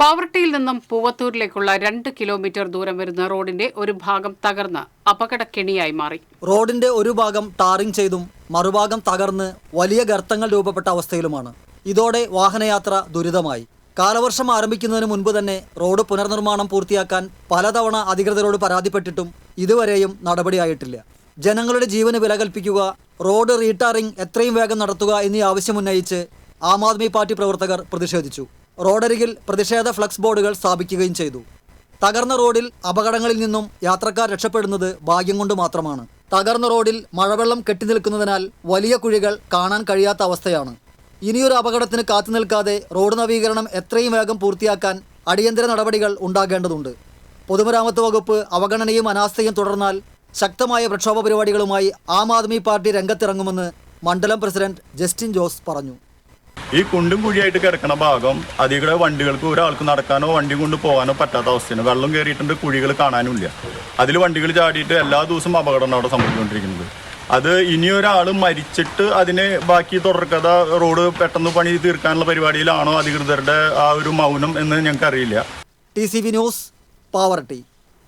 പാവർട്ടിയിൽ നിന്നും പൂവത്തൂരിലേക്കുള്ള രണ്ട് കിലോമീറ്റർ ദൂരം വരുന്ന റോഡിന്റെ ഒരു ഭാഗം തകർന്ന് അപകടക്കെണിയായി മാറി. റോഡിന്റെ ഒരു ഭാഗം ടാറിംഗ് ചെയ്തും മറുഭാഗം തകർന്ന് വലിയ ഗർത്തങ്ങൾ രൂപപ്പെട്ട അവസ്ഥയിലുമാണ്. ഇതോടെ വാഹനയാത്ര ദുരിതമായി. കാലവർഷം ആരംഭിക്കുന്നതിന് മുൻപ് തന്നെ റോഡ് പുനർനിർമ്മാണം പൂർത്തിയാക്കാൻ പലതവണ അധികൃതരോട് പരാതിപ്പെട്ടിട്ടും ഇതുവരെയും നടപടിയായിട്ടില്ല. ജനങ്ങളുടെ ജീവന് വില കൽപ്പിക്കുക റോഡ് റീടാറിംഗ് എത്രയും വേഗം നടത്തുക എന്നീ ആവശ്യമുന്നയിച്ച് ആം ആദ്മി പാർട്ടി പ്രവർത്തകർ പ്രതിഷേധിച്ചു. റോഡരികിൽ പ്രതിഷേധ ഫ്ലക്സ് ബോർഡുകൾ സ്ഥാപിക്കുകയും ചെയ്തു. തകർന്ന റോഡിൽ അപകടങ്ങളിൽ നിന്നും യാത്രക്കാർ രക്ഷപ്പെടുന്നത് ഭാഗ്യം കൊണ്ട് മാത്രമാണ്. തകർന്ന റോഡിൽ മഴവെള്ളം കെട്ടിനിൽക്കുന്നതിനാൽ വലിയ കുഴികൾ കാണാൻ കഴിയാത്ത അവസ്ഥയാണ്. ഇനിയൊരു അപകടത്തിന് കാത്തു നിൽക്കാതെ റോഡ് നവീകരണം എത്രയും വേഗം പൂർത്തിയാക്കാൻ അടിയന്തര നടപടികൾ ഉണ്ടാകേണ്ടതുണ്ട്. പൊതുമരാമത്ത് വകുപ്പ് അവഗണനയും അനാസ്ഥയും തുടർന്നാൽ ശക്തമായ പ്രക്ഷോഭ പരിപാടികളുമായി ആം ആദ്മി പാർട്ടി രംഗത്തിറങ്ങുമെന്ന് മണ്ഡലം പ്രസിഡന്റ് ജസ്റ്റിൻ ജോസ് പറഞ്ഞു. ഈ കുണ്ടും കുഴിയായിട്ട് കിടക്കുന്ന ഭാഗം അധികം വണ്ടികൾക്ക് ഒരാൾക്ക് നടക്കാനോ വണ്ടി കൊണ്ട് പോകാനോ പറ്റാത്ത അവസ്ഥയാണ്. വെള്ളം കയറിയിട്ടുണ്ട് കുഴികൾ കാണാനുമില്ല. അതിൽ വണ്ടികൾ ചാടിയിട്ട് എല്ലാ ദിവസവും അപകടമാണ് അവിടെ സംഭവിച്ചുകൊണ്ടിരിക്കുന്നത്. അത് ഇനിയൊരാൾ മരിച്ചിട്ട് അതിനെ ബാക്കി തുടർക്കഥ റോഡ് പെട്ടെന്ന് പണി തീർക്കാനുള്ള പരിപാടിയിലാണോ അധികൃതരുടെ ആ ഒരു മൗനം എന്ന് ഞങ്ങൾക്ക് അറിയില്ല T C V news poverty